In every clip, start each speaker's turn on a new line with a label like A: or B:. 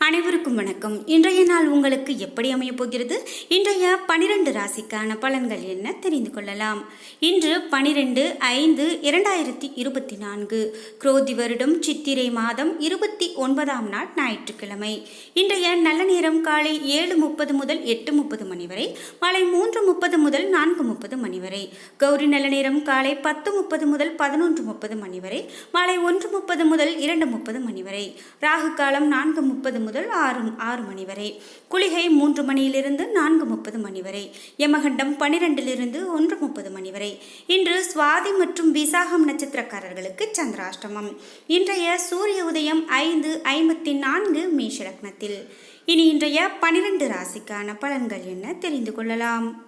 A: அனைவருக்கும் வணக்கம். இன்றைய நாள் உங்களுக்கு எப்படி அமையப் போகிறது? இன்றைய பனிரெண்டு ராசிக்கான பலன்கள் என்ன தெரிந்து கொள்ளலாம். இன்று பனிரெண்டு ஐந்து இரண்டாயிரத்தி இருபத்தி நான்கு. குரோதி வருடம் சித்திரை மாதம் இருபத்தி ஒன்பதாம் நாள் ஞாயிற்றுக்கிழமை. இன்றைய நல்ல நேரம் காலை ஏழு முப்பது முதல் எட்டு முப்பது மணி வரை மாலை மூன்று முப்பது முதல் நான்கு முப்பது மணி வரை கௌரி நல்ல நேரம் காலை பத்து முப்பது முதல் பதினொன்று முப்பது மணி வரை மாலை ஒன்று முப்பது முதல் இரண்டு முப்பது மணி வரை ராகு காலம் நான்கு முப்பது முதல் ஆறு ஆறு மணி வரை. குளிகை மூன்று மணியிலிருந்து நான்கு முப்பது மணி வரை. யமகண்டம் பனிரெண்டிலிருந்து ஒன்று முப்பது மணி வரை. இன்று சுவாதி மற்றும் விசாகம் நட்சத்திரக்காரர்களுக்கு சந்திராஷ்டமம். இன்றைய சூரிய உதயம் ஐந்து ஐம்பத்தி நான்கு மேஷ லக்னத்தில். இனி இன்றைய பனிரெண்டு ராசிக்கான பலன்கள் என்ன தெரிந்து கொள்ளலாம்?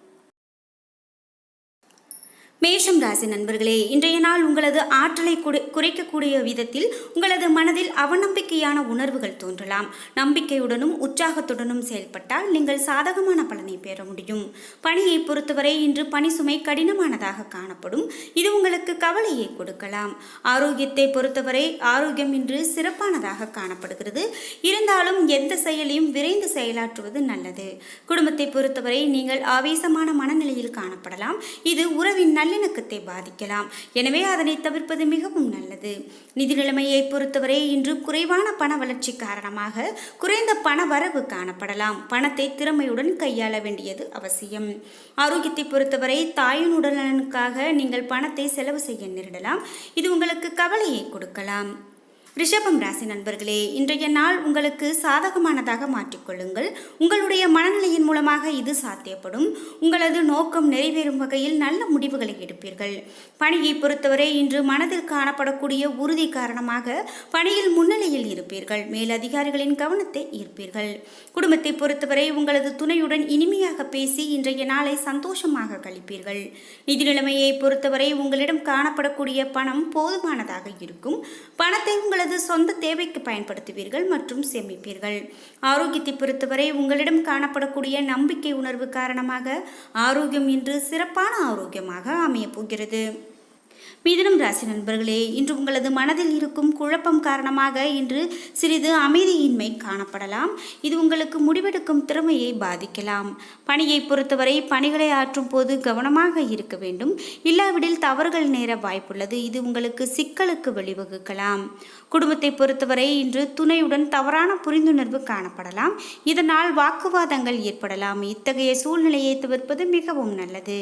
A: மேஷம் ராசி நண்பர்களே இன்றைய நாள் உங்களது ஆற்றலை குறைக்கக்கூடிய விதத்தில் உங்களது மனதில் அவநம்பிக்கையான உணர்வுகள் தோன்றலாம். நம்பிக்கையுடனும் உற்சாகத்துடனும் செயல்பட்டால் நீங்கள் சாதகமான பலனை பெற முடியும். பணியை பொறுத்தவரை இன்று பணி சுமை கடினமானதாக காணப்படும். இது உங்களுக்கு கவலையை கொடுக்கலாம். ஆரோக்கியத்தை பொறுத்தவரை ஆரோக்கியம் இன்று சிறப்பானதாக காணப்படுகிறது. இருந்தாலும் எந்த செயலையும் விரைந்து செயலாற்றுவது நல்லது. குடும்பத்தை பொறுத்தவரை நீங்கள் ஆவேசமான மனநிலையில் காணப்படலாம். இது உறவின் நல்லிணக்கத்தை பாதிக்கலாம். எனவே அதனை தவிர்ப்பது மிகவும் நல்லது. நிதி நிலைமையை பொறுத்தவரை இன்று குறைவான பண வளர்ச்சி காரணமாக குறைந்த பண வரவு காணப்படலாம். பணத்தை திறமையுடன் கையாள வேண்டியது அவசியம். ஆரோக்கியத்தை பொறுத்தவரை தாயின் உடல்நலனுக்காக நீங்கள் பணத்தை செலவு செய்ய நேரிடலாம். இது உங்களுக்கு கவலையை கொடுக்கலாம். ரிஷபம் ராசி நண்பர்களே இன்றைய நாள் உங்களுக்கு சாதகமானதாக மாற்றிக்கொள்ளுங்கள் உங்களுடைய மனநிலையின் மூலமாக இது சாத்தியப்படும். உங்களது நோக்கம் நிறைவேறும் வகையில் நல்ல முடிவுகளை எடுப்பீர்கள். பணியை பொறுத்தவரை இன்று மனதில் காணப்படக்கூடிய உறுதி காரணமாக பணியில் முன்னிலையில் இருப்பீர்கள். மேலதிகாரிகளின் கவனத்தை ஈர்ப்பீர்கள். குடும்பத்தை பொறுத்தவரை உங்களது துணையுடன் இனிமையாக பேசி இன்றைய நாளை சந்தோஷமாக கழிப்பீர்கள். நிதி நிலைமையை பொறுத்தவரை உங்களிடம் காணப்படக்கூடிய பணம் போதுமானதாக இருக்கும். பணத்தை உங்கள் உங்களது சொந்த தேவைக்கு பயன்படுத்துவீர்கள் மற்றும் சேமிப்பீர்கள். ஆரோக்கியத்தை பொறுத்தவரை உங்களிடம் காணப்படக்கூடிய நம்பிக்கை உணர்வு காரணமாக ஆரோக்கியம் இன்று சிறப்பான ஆரோக்கியமாக அமையப் போகிறது. மிதனம் ராசி நண்பர்களே இன்று உங்களது மனதில் இருக்கும் குழப்பம் காரணமாக இன்று சிறிது அமைதியின்மை காணப்படலாம். இது உங்களுக்கு முடிவெடுக்கும் திறமையை பாதிக்கலாம். பணியை பொறுத்தவரை பணிகளை ஆற்றும் போது கவனமாக இருக்க வேண்டும். இல்லாவிடில் தவறுகள் நேர வாய்ப்புள்ளது. இது உங்களுக்கு சிக்கலுக்கு வழிவகுக்கலாம். குடும்பத்தை பொறுத்தவரை இன்று துணையுடன் தவறான புரிந்துணர்வு காணப்படலாம். இதனால் வாக்குவாதங்கள் ஏற்படலாம். இத்தகைய சூழ்நிலையை தவிர்ப்பது மிகவும் நல்லது.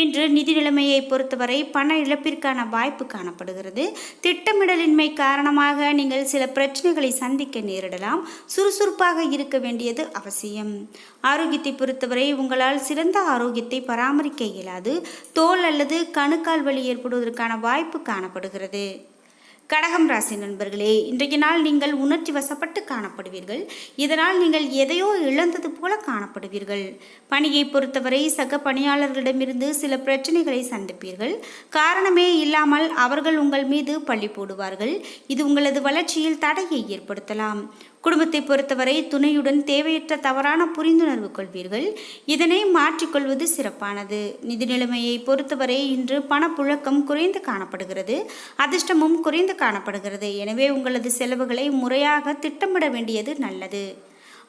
A: இன்று நிதி நிலைமையை பொறுத்தவரை பண இழப்பிற்கான வாய்ப்பு காணப்படுகிறது. திட்டமிடலின்மை காரணமாக நீங்கள் சில பிரச்சனைகளை சந்திக்க நேரிடலாம். சுறுசுறுப்பாக இருக்க வேண்டியது அவசியம். ஆரோக்கியத்தை பொறுத்தவரை உங்களால் சிறந்த ஆரோக்கியத்தை பராமரிக்க இயலாது. தோல் அல்லது கணுக்கால் வலி ஏற்படுவதற்கான வாய்ப்பு காணப்படுகிறது. கடகம் ராசி நண்பர்களே இன்றைய நாள் நீங்கள் உணர்ச்சி வசப்பட்டு காணப்படுவீர்கள். இதனால் நீங்கள் எதையோ இழந்தது போல காணப்படுவீர்கள். பணியை பொறுத்தவரை சக பணியாளர்களிடமிருந்து சில பிரச்சனைகளை சந்திப்பீர்கள். காரணமே இல்லாமல் அவர்கள் உங்கள் மீது பள்ளி போடுவார்கள். இது உங்களது வளர்ச்சியில் தடையை ஏற்படுத்தலாம். குடும்பத்தை பொறுத்தவரை துணையுடன் தேவையற்ற தவறான புரிந்துணர்வு கொள்வீர்கள். இதனை மாற்றிக்கொள்வது சிறப்பானது. நிதி நிலைமையை பொறுத்தவரை இன்று பணப்புழக்கம் குறைந்து காணப்படுகிறது. அதிர்ஷ்டமும் குறைந்து காணப்படுகிறது. எனவே உங்களது செலவுகளை முறையாக திட்டமிட வேண்டியது நல்லது.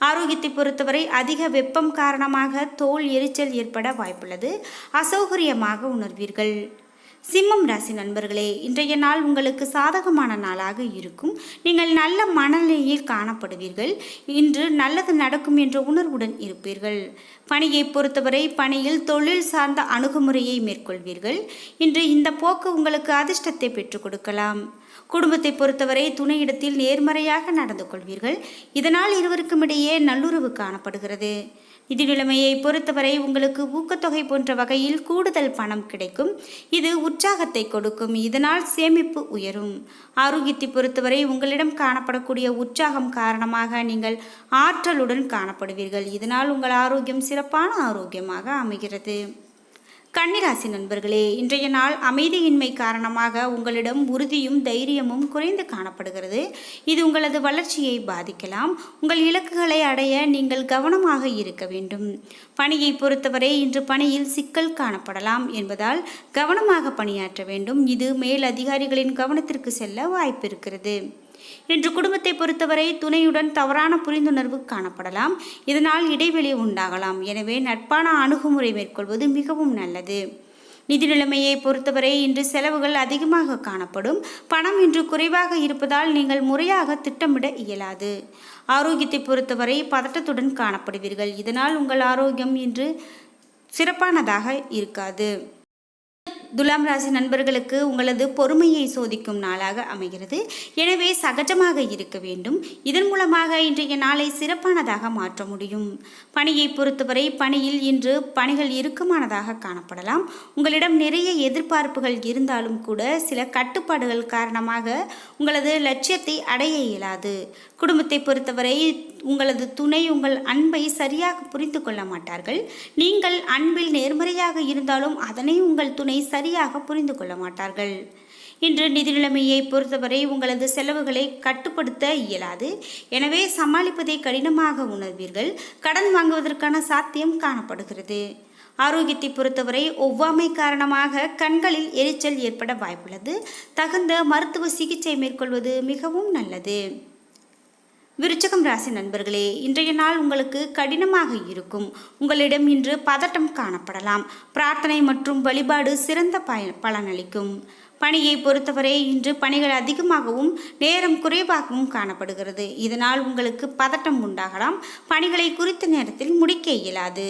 A: ஆரோக்கியத்தை பொறுத்தவரை அதிக வெப்பம் காரணமாக தோல் எரிச்சல் ஏற்பட வாய்ப்புள்ளது. அசௌகரியமாக உணர்வீர்கள். சிம்மம் ராசி நண்பர்களே இன்றைய நாள் உங்களுக்கு சாதகமான நாளாக இருக்கும். நீங்கள் நல்ல மனநிலையில் காணப்படுவீர்கள். இன்று நல்லது நடக்கும் என்ற உணர்வுடன் இருப்பீர்கள். பணியை பொறுத்தவரை பணியில் தொழில் சார்ந்த அணுகுமுறையை மேற்கொள்வீர்கள். இன்று இந்த போக்கு உங்களுக்கு அதிர்ஷ்டத்தை பெற்றுக் கொடுக்கலாம். குடும்பத்தை பொறுத்தவரை துணையிடத்தில் நேர்மறையாக நடந்து கொள்வீர்கள். இதனால் இருவருக்கும் இடையே நல்லுறவு காணப்படுகிறது. இது நிலைமையை பொறுத்தவரை உங்களுக்கு ஊக்கத்தொகை போன்ற வகையில் கூடுதல் பணம் கிடைக்கும். இது உற்சாகத்தை கொடுக்கும். இதனால் சேமிப்பு உயரும். ஆரோக்கியத்தை பொறுத்தவரை உங்களிடம் காணப்படக்கூடிய உற்சாகம் காரணமாக நீங்கள் ஆற்றலுடன் காணப்படுவீர்கள். இதனால் உங்கள் ஆரோக்கியம் சிறப்பான ஆரோக்கியமாக அமைகிறது. கன்னிராசி நண்பர்களே இன்றைய நாள் அமைதியின்மை காரணமாக உங்களிடம் உறுதியும் தைரியமும் குறைந்து காணப்படுகிறது. இது உங்களது வளர்ச்சியை பாதிக்கலாம். உங்கள் இலக்குகளை அடைய நீங்கள் கவனமாக இருக்க வேண்டும். பணியை பொறுத்தவரை இன்று பணியில் சிக்கல் காணப்படலாம் என்பதால் கவனமாக பணியாற்ற வேண்டும். இது மேல் அதிகாரிகளின் கவனத்திற்கு செல்ல வாய்ப்பு இருக்கிறது இன்று குடும்பத்தை பொறுத்தவரை துணையுடன் தவறான புரிந்துணர்வு காணப்படலாம். இதனால் இடைவெளி உண்டாகலாம். எனவே நட்பான அணுகுமுறை மேற்கொள்வது மிகவும் நல்லது. நிதி நிலைமையை பொறுத்தவரை இன்று செலவுகள் அதிகமாக காணப்படும். பணம் இன்று குறைவாக இருப்பதால் நீங்கள் முறையாக திட்டமிட இயலாது. ஆரோக்கியத்தை பொறுத்தவரை பதட்டத்துடன் காணப்படுவீர்கள். இதனால் உங்கள் ஆரோக்கியம் இன்று சிறப்பானதாக இருக்காது. துலாம் ராசி நண்பர்களுக்கு உங்களது பொறுமையை சோதிக்கும் நாளாக அமைகிறது. எனவே சகஜமாக இருக்க வேண்டும். இதன் மூலமாக இன்றைய நாளை சிறப்பானதாக மாற்ற முடியும். பணியை பொறுத்தவரை பணியில் இன்று பணிகள் இறுக்கமானதாக காணப்படலாம். உங்களிடம் நிறைய எதிர்பார்ப்புகள் இருந்தாலும் கூட சில கட்டுப்பாடுகள் காரணமாக உங்களது லட்சியத்தை அடைய இயலாது. குடும்பத்தை பொறுத்தவரை உங்களது துணை உங்கள் அன்பை சரியாக புரிந்து கொள்ள மாட்டார்கள். நீங்கள் அன்பில் நேர்மறையாக இருந்தாலும் அதனை உங்கள் துணை சரியாக புரிந்து கொள்ள மாட்டார்கள். இன்று நிதி நிலைமையை பொறுத்தவரை உங்களது செலவுகளை கட்டுப்படுத்த இயலாது. எனவே சமாளிப்பதை கடினமாக உணர்வீர்கள். கடன் வாங்குவதற்கான சாத்தியம் காணப்படுகிறது. ஆரோக்கியத்தை பொறுத்தவரை ஒவ்வாமை காரணமாக கண்களில் எரிச்சல் ஏற்பட வாய்ப்புள்ளது. தகுந்த மருத்துவ சிகிச்சை மேற்கொள்வது மிகவும் நல்லது. விருச்சகம் ராசி நண்பர்களே இன்றைய நாள் உங்களுக்கு கடினமாக இருக்கும். உங்களிடம் இன்று பதட்டம் காணப்படலாம். பிரார்த்தனை மற்றும் வழிபாடு சிறந்த பய பலனளிக்கும். பணியை பொறுத்தவரை இன்று பணிகள் அதிகமாகவும் நேரம் குறைவாகவும் காணப்படுகிறது. இதனால் உங்களுக்கு பதட்டம் உண்டாகலாம். பணிகளை குறித்த நேரத்தில் முடிக்க இயலாது.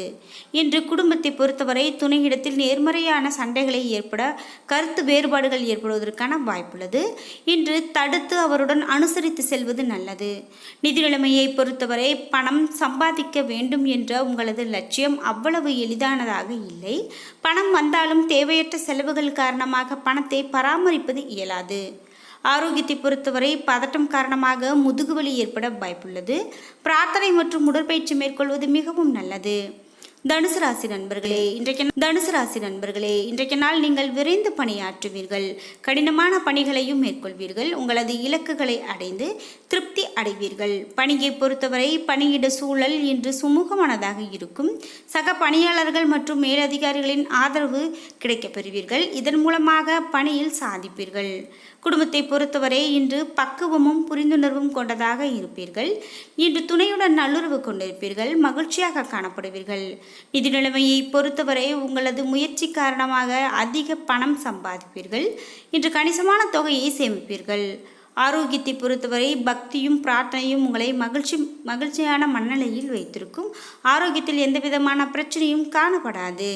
A: இன்று குடும்பத்தை பொறுத்தவரை துணையிடத்தில் நேர்மறையான சண்டைகளை ஏற்பட கருத்து வேறுபாடுகள் ஏற்படுவதற்கான வாய்ப்புள்ளது. இன்று தடுத்து அவருடன் அனுசரித்து செல்வது நல்லது. நிதி நிலைமையை பொறுத்தவரை பணம் சம்பாதிக்க வேண்டும் என்ற உங்களது லட்சியம் அவ்வளவு எளிதானதாக இல்லை. பணம் வந்தாலும் தேவையற்ற செலவுகள் காரணமாக பணத்தை பராமரிப்பது இயலாது. ஆரோக்கியத்தை பொறுத்தவரை பதட்டம் காரணமாக முதுகுவலி ஏற்பட வாய்ப்புள்ளது. பிரார்த்தனை மற்றும் உடற்பயிற்சி மேற்கொள்வது மிகவும் நல்லது. தனுசு ராசி நண்பர்களே இன்றைக்கு தனுசு ராசி நண்பர்களே இன்றைக்கு நாள் நீங்கள் விரைந்து பணியாற்றுவீர்கள். கடினமான பணிகளையும் மேற்கொள்வீர்கள். உங்களது இலக்குகளை அடைந்து திருப்தி அடைவீர்கள். பணியை பொறுத்தவரை பணியிட சூழல் இன்று சுமூகமானதாக இருக்கும். சக பணியாளர்கள் மற்றும் மேலதிகாரிகளின் ஆதரவு கிடைக்கப்பெறுவீர்கள் இதன் மூலமாக பணியில் சாதிப்பீர்கள். குடும்பத்தை பொறுத்தவரை இன்று பக்குவமும் புரிந்துணர்வும் கொண்டதாக இருப்பீர்கள். இன்று துணையுடன் நல்லுறவு கொண்டிருப்பீர்கள். மகிழ்ச்சியாக காணப்படுவீர்கள். நிதி நிலைமையை பொறுத்தவரை உங்களது முயற்சி காரணமாக அதிக பணம் சம்பாதிப்பீர்கள். இன்று கணிசமான தொகையை சேமிப்பீர்கள். ஆரோக்கியத்தை பொறுத்தவரை பக்தியும் பிரார்த்தனையும் உங்களை மகிழ்ச்சி மகிழ்ச்சியான மனநிலையில் வைத்திருக்கும். ஆரோக்கியத்தில் எந்த விதமான பிரச்சனையும் காணப்படாது.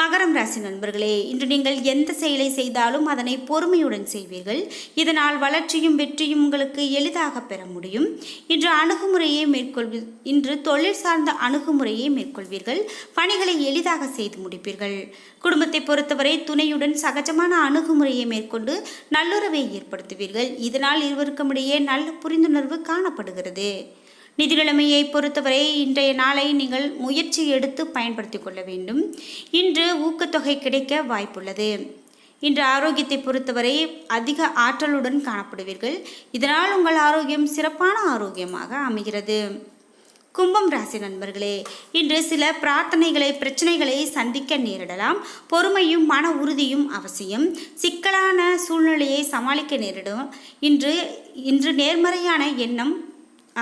A: மகரம் ராசி நண்பர்களே இன்று நீங்கள் எந்த செயலை செய்தாலும் அதனை பொறுமையுடன் செய்வீர்கள். இதனால் வளர்ச்சியும் வெற்றியும் உங்களுக்கு எளிதாக பெற முடியும். இன்று அணுகுமுறையை மேற்கொள்வி இன்று தொழில் சார்ந்த அணுகுமுறையை மேற்கொள்வீர்கள். பணிகளை எளிதாக செய்து முடிப்பீர்கள். குடும்பத்தை பொறுத்தவரை துணையுடன் சகஜமான அணுகுமுறையை மேற்கொண்டு நல்லுறவை ஏற்படுத்துவீர்கள். இதனால் இருவருக்கும் இடையே நல்ல புரிந்துணர்வு காணப்படுகிறது. நிதிநிலைமையை பொறுத்தவரை இன்றைய நாளை நீங்கள் முயற்சி எடுத்து பயன்படுத்தி கொள்ள வேண்டும். இன்று ஊக்கத்தொகை கிடைக்க வாய்ப்புள்ளது. இன்று ஆரோக்கியத்தை பொறுத்தவரை அதிக ஆற்றலுடன் காணப்படுவீர்கள். இதனால் உங்கள் ஆரோக்கியம் சிறப்பான ஆரோக்கியமாக அமைகிறது. கும்பம் ராசி நண்பர்களே இன்று சில பிரார்த்தனைகளை பிரச்சனைகளை சந்திக்க நேரிடலாம். பொறுமையும் மன உறுதியும் அவசியம். சிக்கலான சூழ்நிலையை சமாளிக்க நேரிடும். இன்று இன்று நேர்மறையான எண்ணம்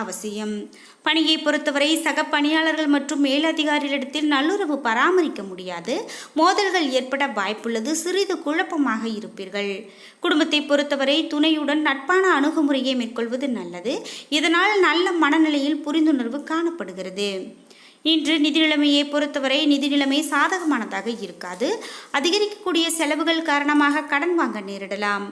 A: அவசியம். பணியை பொறுத்தவரை சக பணியாளர்கள் மற்றும் மேலதிகாரிகளிடத்தில் நல்லுறவு பராமரிக்க முடியாது. மோதல்கள் ஏற்பட வாய்ப்புள்ளது. சிறிது குழப்பமாக இருப்பீர்கள். குடும்பத்தை பொறுத்தவரை துணையுடன் நட்பான அணுகுமுறையை மேற்கொள்வது நல்லது. இதனால் நல்ல மனநிலையில் புரிந்துணர்வு காணப்படுகிறது. இன்று நிதி நிலைமையை பொறுத்தவரை நிதி நிலைமை சாதகமானதாக இருக்காது. அதிகரிக்கக்கூடிய செலவுகள் காரணமாக கடன் வாங்க நேரிடலாம்.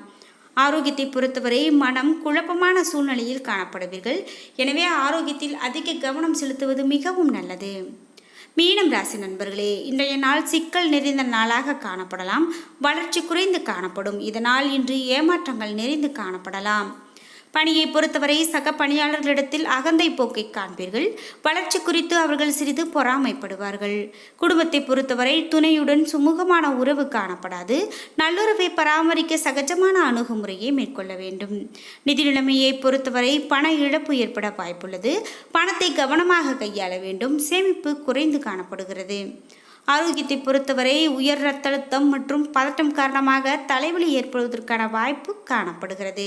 A: ஆரோக்கியத்தை பொறுத்தவரை மனம் குழப்பமான சூழ்நிலையில் காணப்படுவீர்கள். எனவே ஆரோக்கியத்தில் அதிக கவனம் செலுத்துவது மிகவும் நல்லது. மீனம் ராசி நண்பர்களே இன்றைய நாள் சிக்கல் நிறைந்த நாளாக காணப்படலாம். வளர்ச்சி குறைந்து காணப்படும். இதனால் இன்று ஏமாற்றங்கள் நிறைந்து காணப்படலாம். பணியை பொறுத்தவரை சக பணியாளர்களிடத்தில் அகந்தை போக்கை காண்பீர்கள். வளர்ச்சி குறித்து அவர்கள் சிறிது பொறாமைப்படுவார்கள். குடும்பத்தை பொறுத்தவரை துணையுடன் சுமூகமான உறவு காணப்படாது. நல்லுறவை பராமரிக்க சகஜமான அணுகுமுறையை மேற்கொள்ள வேண்டும். நிதி நிலைமையை பொறுத்தவரை பண இழப்பு ஏற்பட வாய்ப்புள்ளது. பணத்தை கவனமாக கையாள வேண்டும். சேமிப்பு குறைந்து காணப்படுகிறது. ஆரோக்கியத்தை பொறுத்தவரை உயர் ரத்த அழுத்தம் மற்றும் பதட்டம் காரணமாக தலைவலி ஏற்படுவதற்கான வாய்ப்பு காணப்படுகிறது.